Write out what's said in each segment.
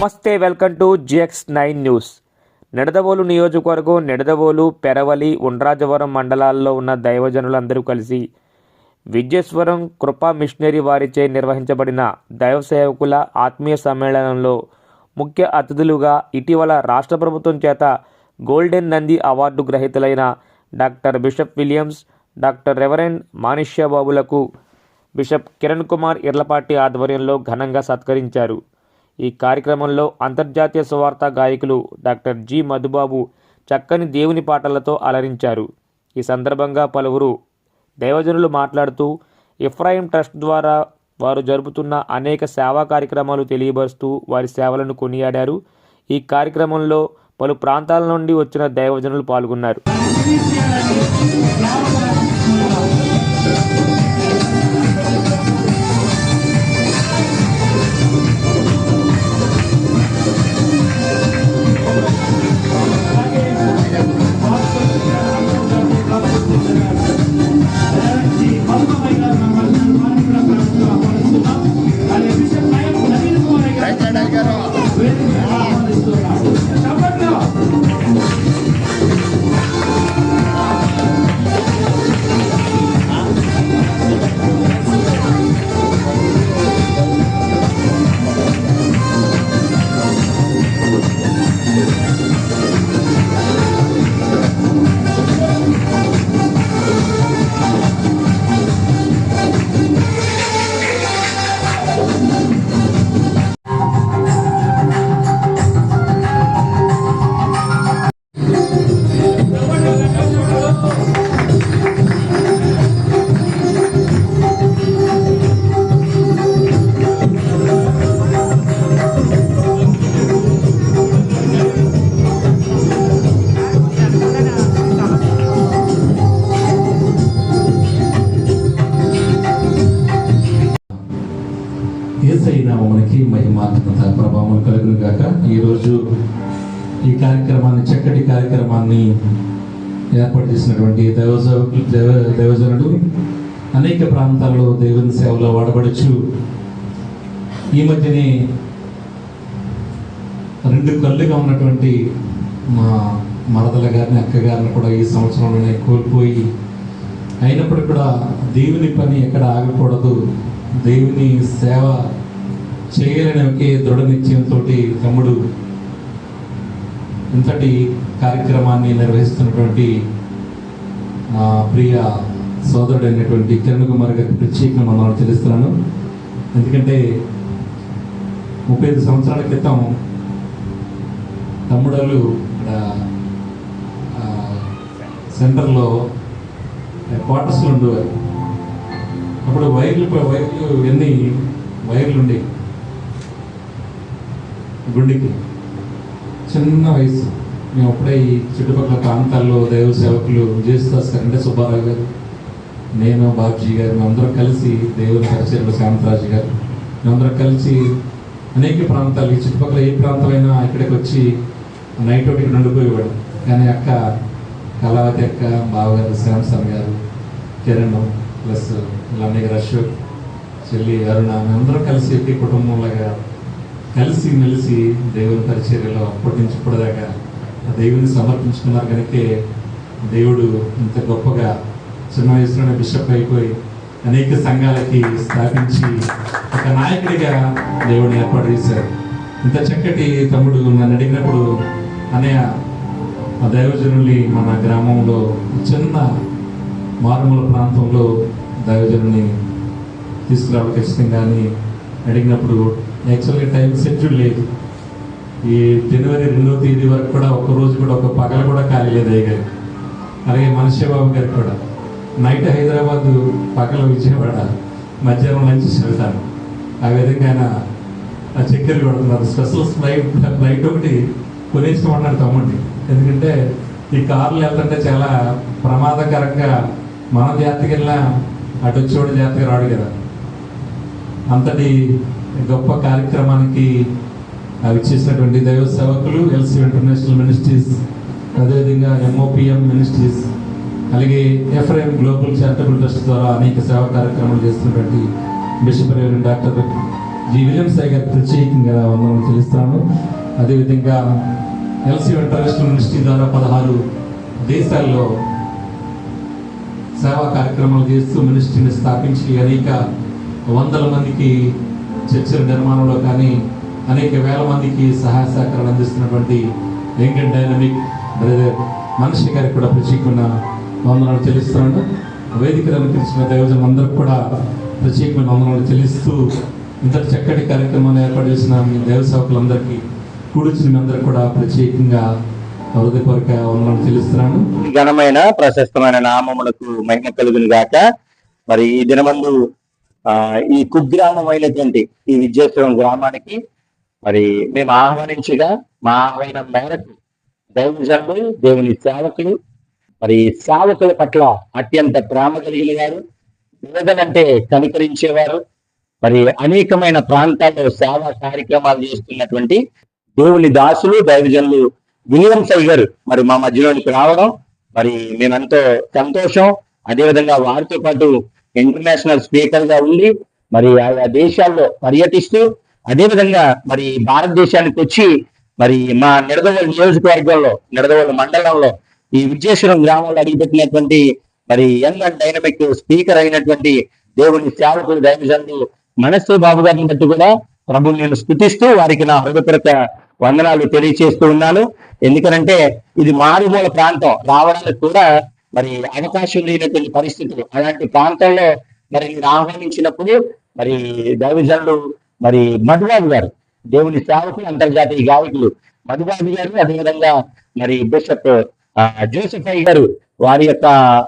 నమస్తే welcome to GX nine news. Nidadavolu నియోజకవర్గం నిడదవోలు పెరవలి ఉండ్రాజవరం మండలాల్లో ఉన్న దైవజనులందరూ కలిసి విద్యేశ్వరం కృపా మిషనరీ వారిచే నిర్వహించబడిన దైవ సేవకుల ఆత్మీయ సమ్మేళనంలో ముఖ్య అతిథులుగా ఇటీవల రాష్ట్ర ప్రభుత్వం చేత golden Nandi award గ్రహీతలైన doctor bishop Williams doctor reverend Manishya బాబులకు bishop Kiran Kumar Irlapati ఆధ్వర్యంలో ఘనంగా సత్కరించారు. ఈ కార్యక్రమంలో అంతర్జాతీయ సువార్త గాయకులు డాక్టర్ జి మధుబాబు చక్కని దేవుని పాటలతో అలరించారు. ఈ సందర్భంగా పలువురు దైవజనులు మాట్లాడుతూ ఇఫ్రాయిం ట్రస్ట్ ద్వారా వారు జరుపుతున్న అనేక సేవా కార్యక్రమాలు తెలియబరుస్తూ వారి సేవలను కొనియాడారు. ఈ కార్యక్రమంలో పలు ప్రాంతాల నుండి వచ్చిన దైవజనులు పాల్గొన్నారు. ప్రభావం కలుగును గాక. ఈరోజు ఈ కార్యక్రమాన్ని చక్కటి కార్యక్రమాన్ని ఏర్పాటు చేసినటువంటి దైవజ దైవ దైవజనుడు అనేక ప్రాంతాల్లో దేవుని సేవలో వాడబడచ్చు. ఈ మధ్యనే రెండు కళ్ళుగా ఉన్నటువంటి మా మరదల గారిని అక్క గారిని కూడా ఈ సంవత్సరంలోనే కోల్పోయి అయినప్పుడు కూడా దేవుని పని ఎక్కడ ఆగకూడదు. దేవుని సేవ చేయాలని ఒకే దృఢ నిశ్చయంతో తమ్ముడు ఇంతటి కార్యక్రమాన్ని నిర్వహిస్తున్నటువంటి మా ప్రియ సోదరుడు అయినటువంటి కిరణ్ కుమార్ గారికి ప్రత్యేకంగా మనం తెలుస్తున్నాను. ఎందుకంటే ముప్పై ఐదు సంవత్సరాల క్రితం తమ్ముడలు ఇక్కడ సెంటర్లో క్వార్టర్స్లో ఉండేవారు. అప్పుడు వైర్లు వైర్లు ఎన్ని వైర్లు ఉండేవి గుండెకి. చిన్న వయసు మేము అప్పుడే ఈ చుట్టుపక్కల ప్రాంతాల్లో దైవ సేవకులు జేసుదాస్ గారు అంటే సుబ్బారావు గారు నేను బాబ్జీ గారు మేమందరం కలిసి దేవుని పరిచయంలో శాంతరాజు గారు మేమందరం కలిసి అనేక ప్రాంతాలు ఈ చుట్టుపక్కల ఏ ప్రాంతమైనా ఇక్కడికి వచ్చి నైట్ ఒకటి ఉండిపోయేవాడు కానీ అక్క కళావతి అక్క బావగారు శాంసన్ గారు కిరణ్ ప్లస్ అన్నయ్య గారు అశోక్ చెల్లి అరుణ మేమందరం కలిసి ఒకే కుటుంబంలాగా కలిసి మెలిసి దేవుని పరిచర్యలో అప్పటి నుంచి ఇప్పటిదాకా ఆ దేవుని సమర్పించుకున్నారు కనుకే దేవుడు ఇంత గొప్పగా చిన్న వయసులోనే బిషప్ అయిపోయి అనేక సంఘాలకి స్థాపించి ఒక నాయకుడిగా దేవుడిని ఏర్పాటు చేశారు. ఇంత చక్కటి తమ్ముడు నన్ను అడిగినప్పుడు అనే ఆ దైవజనుల్ని మన గ్రామంలో చిన్న మారుమూల ప్రాంతంలో దైవజనుల్ని తీసుకురావడం ఖచ్చితంగా అని అడిగినప్పుడు యాక్చువల్గా టైం షెడ్యూల్ లేదు. ఈ జనవరి రెండవ తేదీ వరకు కూడా ఒక రోజు కూడా ఒక పగల కూడా ఖాళీ లేదు అయ్యగారు అలాగే మనశ్యబాబు గారికి కూడా. నైట్ హైదరాబాద్ పగల విజయవాడ మధ్యాహ్నం లంచ్ వెళ్తాను ఆ విధంగా ఆయన ఆ చక్కెర కొడుతున్నారు. స్పెషల్ ఫ్లైట్ ఫ్లైట్ ఒకటి కొనేసుకోమన్నాడు తమ్ముడిని. ఎందుకంటే ఈ కార్లు వెళ్తుంటే చాలా ప్రమాదకరంగా మన జాతికి వెళ్ళినా అటు వచ్చేవాడు జాతికి రాడు కదా. అంతటి గొప్ప కార్యక్రమానికి అవి చేసినటువంటి దైవ సేవకులు ఎల్సీ ఇంటర్నేషనల్ మినిస్ట్రీస్ అదేవిధంగా ఎంఓపిఎం మినిస్ట్రీస్ అలాగే ఎఫ్ఐఎం గ్లోబల్ చారిటబుల్ ట్రస్ట్ ద్వారా అనేక సేవా కార్యక్రమాలు చేస్తున్నటువంటి bishop doctor G. Williams Sai గారికి ప్రత్యేకంగా వందనాలు చెల్లిస్తాను అదేవిధంగా ఎల్సీ ఇంటర్నేషనల్ మినిస్ట్రీ ద్వారా పదహారు దేశాల్లో సేవా కార్యక్రమాలు చేస్తూ మినిస్ట్రీని స్థాపించి అనేక వందల మందికి చర్చల నిర్మాణంలో కానీ అనేక వేల మందికి సహాయ సహకారాలు అందిస్తున్నటువంటి యంగ్ డైనమిక్ బ్రదర్ మనిషి గారికి కూడా ప్రత్యేకమైన వందనాలు చెల్లిస్తున్నాను. వేదిక అలంకరించిన దైవజనం అందరికి కూడా ప్రత్యేకమైన వందనాలు చెల్లిస్తూ ఇంతటి చక్కటి కార్యక్రమాన్ని ఏర్పాటు చేసిన మీ దైవ సేవకులందరికీ కూడిచిన మీ అందరికి కూడా ప్రత్యేకంగా హృదయపూర్వక వందనాలు చెల్లిస్తున్నాను. ఘనమైన ప్రశస్తమైన నామములకు మహిమ కలుగును గాక మరి ఈ దినమందు ఆ ఈ అయినటువంటి ఈ విద్యాశ్రమం గ్రామానికి మరి మేము ఆహ్వానించగా మా ఆహ్వానం మేరకు దైవజనులు దేవుని సేవకులు మరి సేవకుల పట్ల అత్యంత ప్రేమ కలిగిన వారు వేదనంటే కనికరించేవారు మరి అనేకమైన ప్రాంతాల్లో సేవా కార్యక్రమాలు చేస్తున్నటువంటి దేవుని దాసులు దైవజనులు విలియం గారు మరి మా మధ్యలోనికి రావడం మరి మేమెంతో సంతోషం. అదేవిధంగా వారితో పాటు ఇంటర్నేషనల్ స్పీకర్గా ఉండి మరి ఆయా దేశాల్లో పర్యటిస్తూ అదేవిధంగా మరి భారతదేశానికి వచ్చి మరి మా నిడదవోలు నియోజకవర్గంలో నిడదవోలు మండలంలో ఈ విజయేశ్వరం గ్రామంలో అడిగిపెట్టినటువంటి మరి యంగ్ అండ్ డైనమిక్ స్పీకర్ అయినటువంటి దేవుని సేవకులు దైవజనులు మనస్సు బాబు గారిని బట్టి కూడా ప్రభు నేను స్థుతిస్తూ వారికి నా హృదయపూర్వక వందనాలు తెలియచేస్తూ ఉన్నాను. ఎందుకనంటే ఇది మారుమూల ప్రాంతం రావడానికి కూడా మరి అవకాశం లేనటువంటి పరిస్థితులు. అలాంటి ప్రాంతంలో మరి నేను ఆహ్వానించినప్పుడు మరి దైవజనులు మరి మధుబాబు గారు దేవుని సేవకులు అంతర్జాతీయ గాయకులు మధుబాబు గారు అదేవిధంగా మరి బిషప్ జోసెఫ్ అయ్య గారు వారి యొక్క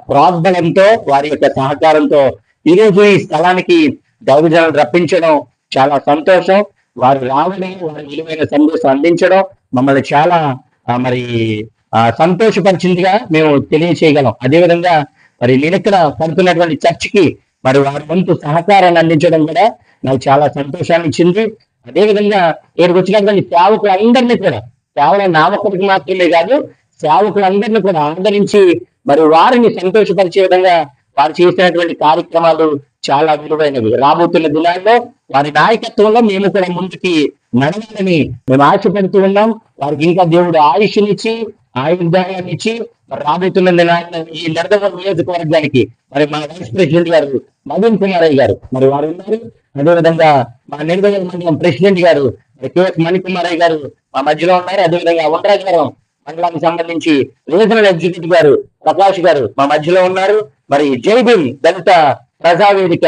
ప్రోద్బలంతో వారి యొక్క సహకారంతో ఈరోజు ఈ స్థలానికి దైవజనులు రప్పించడం చాలా సంతోషం. వారు రావడం వారి విలువైన సందేశం అందించడం మమ్మల్ని చాలా మరి సంతోషపరిచిందిగా మేము తెలియచేయగలం. అదేవిధంగా మరి నేను ఇక్కడ పడుతున్నటువంటి చర్చికి మరి వారి వంతు సహకారాన్ని అందించడం కూడా నాకు చాలా సంతోషాన్ని ఇచ్చింది. అదేవిధంగా ఇక్కడికి వచ్చినటువంటి సేవకులందరినీ కూడా కేవలం నామకుడికి మాత్రమే కాదు సేవకులందరినీ కూడా ఆదరించి మరి వారిని సంతోషపరిచే విధంగా వారు చేసినటువంటి కార్యక్రమాలు చాలా విలువైనవి. రాబోతున్న దినాల్లో వారి నాయకత్వంలో మేము కూడా ముందుకి నడవాలని మేము ఆశపడుతూ ఉన్నాం. వారికి ఇంకా దేవుడు ఆయుష్నిచ్చి ఆయుర్దాయాన్ని ఇచ్చి రాబోతున్న దినాల్లో ఈ నిడదవోలు నియోజకవర్గానికి మరి మా వైస్ ప్రెసిడెంట్ గారు మదన్ కుమారయ్య గారు మరి వారు ఉన్నారు. అదేవిధంగా మా నిడదవోలు మండలం ప్రెసిడెంట్ గారు కేఎస్ మణికుమారయ్య గారు మా మధ్యలో ఉన్నారు. అదేవిధంగా ఉండరాజవరం మండలానికి సంబంధించి రీజనల్ ఎగ్జిక్యూటివ్ గారు ప్రకాష్ గారు మా మధ్యలో ఉన్నారు. మరి జై భీమ్ దళిత ప్రజావేదిక.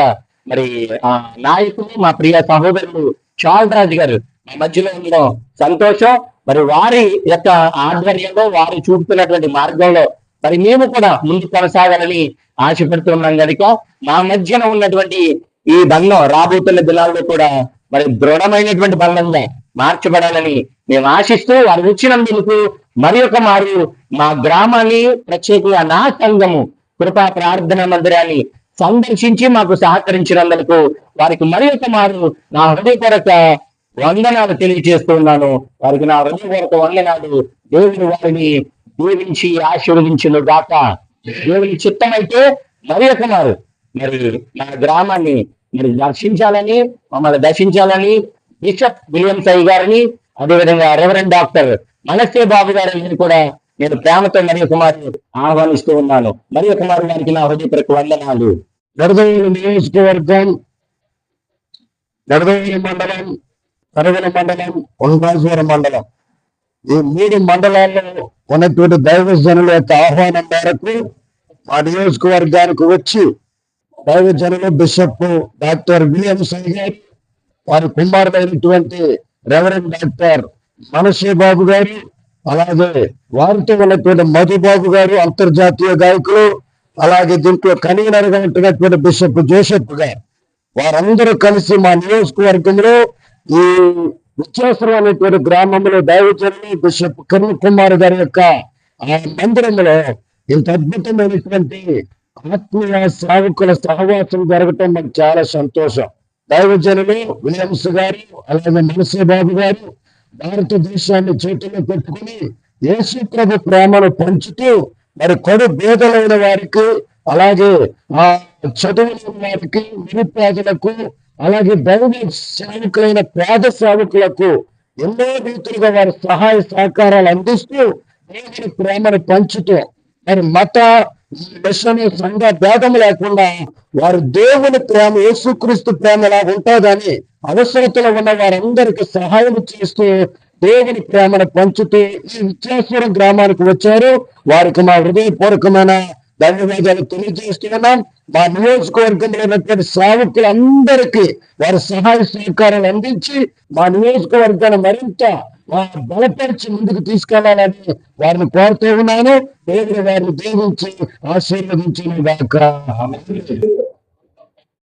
మరి ఆ నాయకులు మా ప్రియ సహోదరులు చాలరాజు గారు మా మధ్యలో ఉండడం సంతోషం. మరి వారి యొక్క ఆధ్వర్యంలో వారు చూపుతున్నటువంటి మార్గంలో మరి మేము కూడా ముందు కొనసాగాలని ఆశపడుతున్నాం కనుక మా మధ్యన ఉన్నటువంటి ఈ బంధం రాబోతున్న దినాల్లో కూడా మరి దృఢమైనటువంటి బంధంగా మార్చబడాలని మేము ఆశిస్తూ వారు వచ్చినందుకు మరి ఒక మారు మా గ్రామాన్ని ప్రత్యేకంగా నా సంఘము కృపా ప్రార్థన మందిరాన్ని సందర్శించి మాకు సహకరించినందుకు వారికి మరి ఒక మారు నా హృదయపూర్వక వందనాలు తెలియజేస్తున్నాను. వారికి నా హృదయపూర్వక వందనాలు. దేవుని వారిని దీవించి ఆశీర్వదించిన గాక దేవుని చిత్తమైతే మరి ఒక మారు. మరి నా గ్రామాన్ని మరి దర్శించాలని మమ్మల్ని దర్శించాలని బిషప్ విలియమ్స్ అయ్య గారిని అదేవిధంగా రెవరెండ్ డాక్టర్ మనసే బాబు గారిని కూడా నేను ప్రేమతో మరియు కుమారి ఆహ్వానిస్తూ ఉన్నాను. మరియు కుమారు గారికి నా హృదయపూర్వక వందనాలు. నడదవేలు నియోజకవర్గం నడదవేలు మండలం కరగల మండలం ఉల్లాసవరం మండలం. ఈ మూడు మండలాల్లో ఉన్నటువంటి దైవజనుల యొక్క ఆహ్వానం మేరకు మా నియోజకవర్గానికి వచ్చి దైవజనులు బిషప్ డాక్టర్ విలియం గారు వారి కుమారుడైనటువంటి రెవరెండ్ డాక్టర్ మనసే బాబు గారు అలాగే వారితో ఉన్నటువంటి మధుబాబు గారు అంతర్జాతీయ గాయకులు అలాగే దీంట్లో కన్వీనర్గా ఉంటున్నటువంటి బిషప్ జోసెఫ్ గారు. వారందరూ కలిసి మా నియోజకవర్గంలో ఈ విచ్చేశ్వరం అనేటువంటి గ్రామంలో దైవజనులు బిషప్ కరుణ్ కుమార్ గారి యొక్క ఆ మందిరంలో ఇంత అద్భుతమైనటువంటి ఆత్మీయ సేవకుల సహవాసం జరగటం మాకు చాలా సంతోషం. దైవజనులు విలియమ్స్ గారు అలాగే మనసే బాబు గారు భారతదేశాన్ని చేతిలో పెట్టుకుని యేసు ప్రభు ప్రేమను పంచుతూ మరి కొడు బేదలైన వారికి అలాగే ఆ చదువుల వారికి నిరుపేదలకు అలాగే దైవ సేవకులైన పేద సేవకులకు ఎన్నో రీతులుగా వారి సహాయ సహకారాలు అందిస్తూ దేవుని ప్రేమను పంచుతూ మరి మత మిషన్ సంఘ భేదం లేకుండా వారు దేవుని ప్రేమ యేసుక్రీస్తు ప్రేమ ఎలా ఉంటుందని అవసరతలో ఉన్న వారందరికీ సహాయం చేస్తూ దేవుని ప్రేమను పంచుతూ ఈ విశ్వేశ్వరం గ్రామానికి వచ్చారు. వారికి మా హృదయపూర్వకమైన ధన్యవాదాలు తెలియజేస్తున్నాం మా నియోజకవర్గంలో ఉన్నటువంటి సేవకులందరికీ వారి సహాయ సహకారాలు అందించి మా నియోజకవర్గాన్ని మరింత బలపరిచి ముందుకు తీసుకెళ్ళాలని వారిని కోరుతూ ఉన్నాను. దేవుడు వారిని దీవించి ఆశీర్వదించిన దాకా